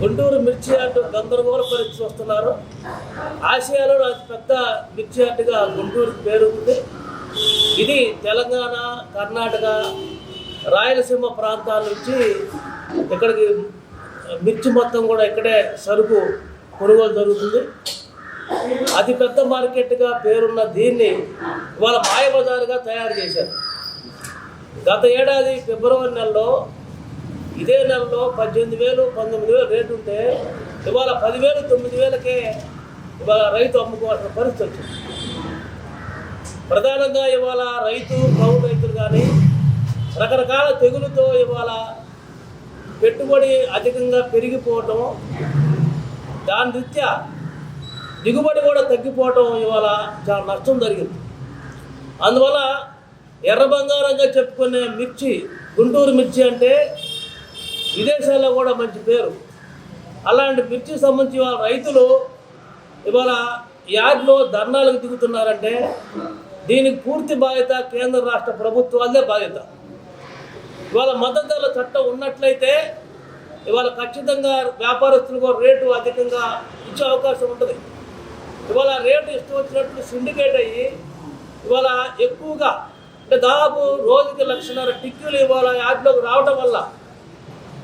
గుంటూరు మిర్చి యార్డు గందరగోళ పరిస్థితి వస్తున్నారు ఆసియాలో అతి పెద్ద మిర్చి యార్డుగా గుంటూరు పేరు ఉంది. ఇది తెలంగాణ కర్ణాటక రాయలసీమ ప్రాంతాల నుంచి ఇక్కడికి మిర్చి మొత్తం కూడా ఇక్కడే సరుకు కొనుగోలు జరుగుతుంది. అతి పెద్ద మార్కెట్గా పేరున్న దీన్ని ఇవాళ మాయబజారుగా తయారు చేశారు. గత ఏడాది ఫిబ్రవరి నెలలో ఇదే నెలలో పద్దెనిమిది వేలు పంతొమ్మిది వేలు రేటు ఉంటే ఇవాళ పదివేలు తొమ్మిది వేలకే ఇవాళ రైతు అమ్ముకోవాల్సిన పరిస్థితి వచ్చింది. ప్రధానంగా ఇవాళ రైతు కౌలు రైతులు కానీ రకరకాల తెగులతో ఇవాళ పెట్టుబడి అధికంగా పెరిగిపోవటం దాని రీత్యా దిగుబడి కూడా తగ్గిపోవటం ఇవాళ చాలా నష్టం జరిగింది. అందువల్ల ఎర్ర బంగారంగా చెప్పుకునే మిర్చి గుంటూరు మిర్చి అంటే విదేశాల్లో కూడా మంచి పేరు. అలాంటి మిర్చి సంబంధించి వాళ్ళ రైతులు ఇవాళ యార్డ్లో ధర్నాలకు దిగుతున్నారంటే దీనికి పూర్తి బాధ్యత కేంద్ర రాష్ట్ర ప్రభుత్వాలదే బాధ్యత. ఇవాళ మద్దతు ధరల చట్టం ఉన్నట్లయితే ఇవాళ ఖచ్చితంగా వ్యాపారస్తులకు రేటు అధికంగా ఇచ్చే అవకాశం ఉంటుంది. ఇవాళ రేటు ఇష్టం వచ్చినట్లు సిండికేట్ అయ్యి ఇవాళ ఎక్కువగా అంటే దాదాపు రోజుకి లక్షన్నర టిక్కులు ఇవాళ యాడ్లోకి రావడం వల్ల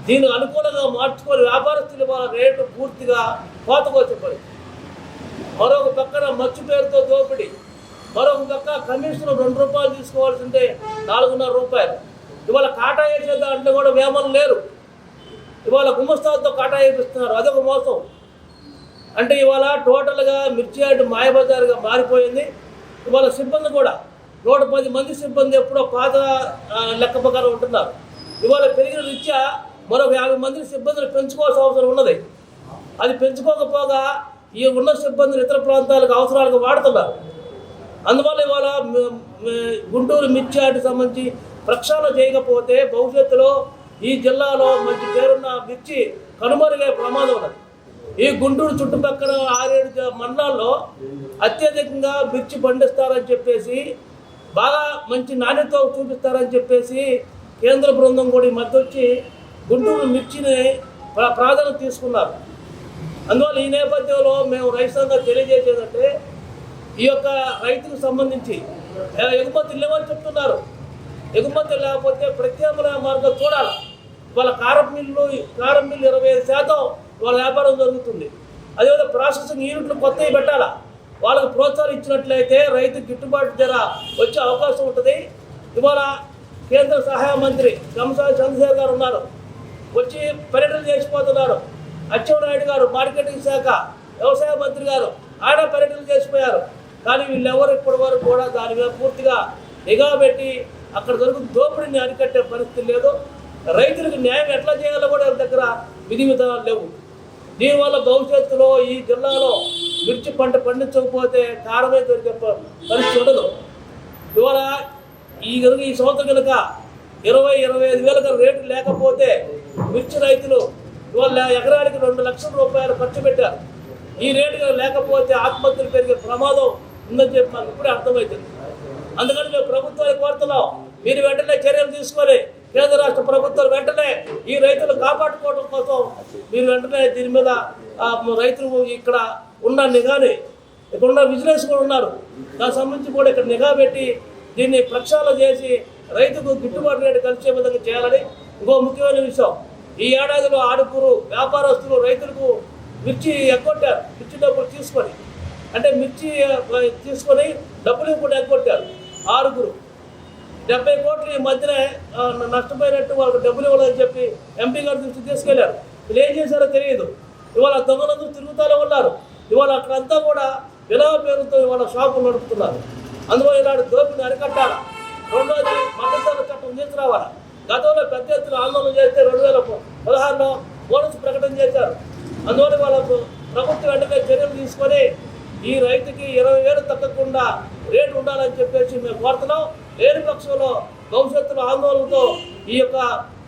దీన్ని అనుకూలంగా మార్చుకొని వ్యాపారస్తులు వాళ్ళ రేటు పూర్తిగా కోతకొచ్చిపోయి మరొక పక్కన మచ్చు పేరుతో దోపిడీ. మరొక పక్క కమిషన్ రెండు రూపాయలు తీసుకోవాల్సిందే నాలుగున్నర రూపాయలు. ఇవాళ కాటా వేసే దాంట్లో కూడా వేమలు లేరు. ఇవాళ గుమస్తాలతో కాటా వేపిస్తున్నారు. అదొక మోసం. అంటే ఇవాళ టోటల్గా మిర్చి అంటే మాయబజారుగా మారిపోయింది. ఇవాళ సిబ్బంది కూడా నూట పది మంది సిబ్బంది ఎప్పుడో పాత లెక్క ప్రకారం ఉంటున్నారు. ఇవాళ పెరిగిన రీత్యా మరొక యాభై మంది సిబ్బందిని పెంచుకోవాల్సిన అవసరం ఉన్నది. అది పెంచుకోకపోగా ఈ ఉన్న సిబ్బందిని ఇతర ప్రాంతాలకు అవసరాలకు వాడుతున్నారు. అందువల్ల ఇవాళ గుంటూరు మిర్చి సంబంధించి ప్రక్షాళన చేయకపోతే భవిష్యత్తులో ఈ జిల్లాలో మంచి పేరున్న మిర్చి కనుమరుగే ప్రమాదం ఉన్నది. ఈ గుంటూరు చుట్టుపక్కల ఆరేడు మండలాల్లో అత్యధికంగా మిర్చి పండిస్తారని చెప్పేసి బాగా మంచి నాణ్యత చూపిస్తారని చెప్పేసి కేంద్ర బృందం కూడా ఈ మధ్య వచ్చి గుంటూరు మిర్చిని ప్రా- ప్రాధాన్యత తీసుకున్నారు. అందువల్ల ఈ నేపథ్యంలో మేము రైతు తెలియజేసేదంటే ఈ యొక్క రైతుకు సంబంధించి ఏ, ఎగుమతి లేవని చెప్తున్నారు. ఎగుమతి లేకపోతే ప్రత్యామ్నాయ మార్గం చూడాలి. వాళ్ళ కారం మిల్లు కారం మిల్లు ఇరవై ఐదు శాతం వాళ్ళ వ్యాపారం జరుగుతుంది. అదేవిధంగా ప్రాసెసింగ్ యూనిట్లు కొత్తవి పెట్టాలా? వాళ్ళకి ప్రోత్సాహం ఇచ్చినట్లయితే రైతు గిట్టుబాటు ధర వచ్చే అవకాశం ఉంటుంది. ఇవాళ కేంద్ర సహాయ మంత్రి గమసా చంద్రశేఖర్ గారు ఉన్నారు. వచ్చి పర్యటన చేసిపోతున్నారు. అచ్చెన్నాయుడు గారు మార్కెటింగ్ శాఖ వ్యవసాయ మంత్రి గారు ఆయన పర్యటన చేసిపోయారు. కానీ వీళ్ళెవరు ఇప్పటి వరకు కూడా దాని మీద పూర్తిగా నిఘా పెట్టి అక్కడ దొరుకుతున్న దోపిడీని అరికట్టే పరిస్థితి లేదు. రైతులకు న్యాయం ఎట్లా చేయాలో కూడా వీళ్ళ దగ్గర విధి విధానాలు లేవు. దీనివల్ల భవిష్యత్తులో ఈ జిల్లాలో మిర్చి పంట పండించకపోతే కారణమే దొరికే పరిస్థితి ఉండదు. ఇవాళ ఈ కనుక ఈ సంవత్సరం కనుక ఇరవై ఇరవై ఐదు వేలకు రేటు లేకపోతే మిర్చి రైతులు ఇవాళ ఎకరానికి రెండు లక్షల రూపాయలు ఖర్చు పెట్టారు. ఈ రేటు లేకపోతే ఆత్మహత్యలు పెరిగే ప్రమాదం ఉందని చెప్పి మాకు ఇప్పుడే అర్థమవుతుంది అందుకని మేము ప్రభుత్వాన్ని కోరుతున్నాం. మీరు వెంటనే చర్యలు తీసుకొని కేంద్ర రాష్ట్ర ప్రభుత్వాలు వెంటనే ఈ రైతులు కాపాడుకోవడం కోసం మీరు వెంటనే దీని మీద రైతులు ఇక్కడ ఉన్న నిఘాని ఇక్కడ ఉన్న విజిలెన్స్ కూడా ఉన్నారు. దానికి సంబంధించి కూడా ఇక్కడ నిఘా పెట్టి దీన్ని ప్రక్షాళన చేసి రైతుకు గిట్టుబాటు రేటు కలిసే విధంగా చేయాలని ఇంకో ముఖ్యమైన విషయం ఈ ఏడాదిలో ఆడుకురు వ్యాపారస్తులు రైతులకు మిర్చి ఎగ్గొట్టారు. మిర్చి డబ్బులు తీసుకొని. అంటే మిర్చి తీసుకొని డబ్బులు కూడా ఎగ్గొట్టారు ఆరుగురు. డెబ్బై కోట్లు ఈ మధ్యనే నష్టపోయినట్టు వాళ్ళకి డబ్బులు ఇవ్వాలని చెప్పి ఎంపీ గారి దృష్టికి తీసుకెళ్ళారు. వీళ్ళు ఏం చేశారో తెలియదు. ఇవాళ దొంగలందరూ తిరుగుతూనే ఉన్నారు. ఇవాళ అక్కడంతా కూడా విలవ పేరుతో ఇవాళ షాపులు నడుపుతున్నారు. అందువల్ల ఇలాంటి దోపిని అరికట్టాలి? రెండోది మద్దతు చట్టం తీసుకురావాలి? గతంలో పెద్ద ఎత్తున ఆందోళన చేస్తే రెండు వేల పదహారులో బోనస్ ప్రకటన చేశారు. అందువల్ల వాళ్ళ ప్రభుత్వం వెంటనే చర్యలు తీసుకొని ఈ రైతుకి ఇరవై వేలు తగ్గకుండా రేటు ఉండాలని చెప్పేసి మేము కోరుతున్నాం. లేని పక్షంలో భవిష్యత్తులో ఆందోళనతో ఈ యొక్క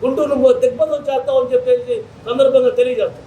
గుంటూరు దిగ్బంధం చేస్తామని చెప్పేసి సందర్భంగా తెలియజేస్తాం.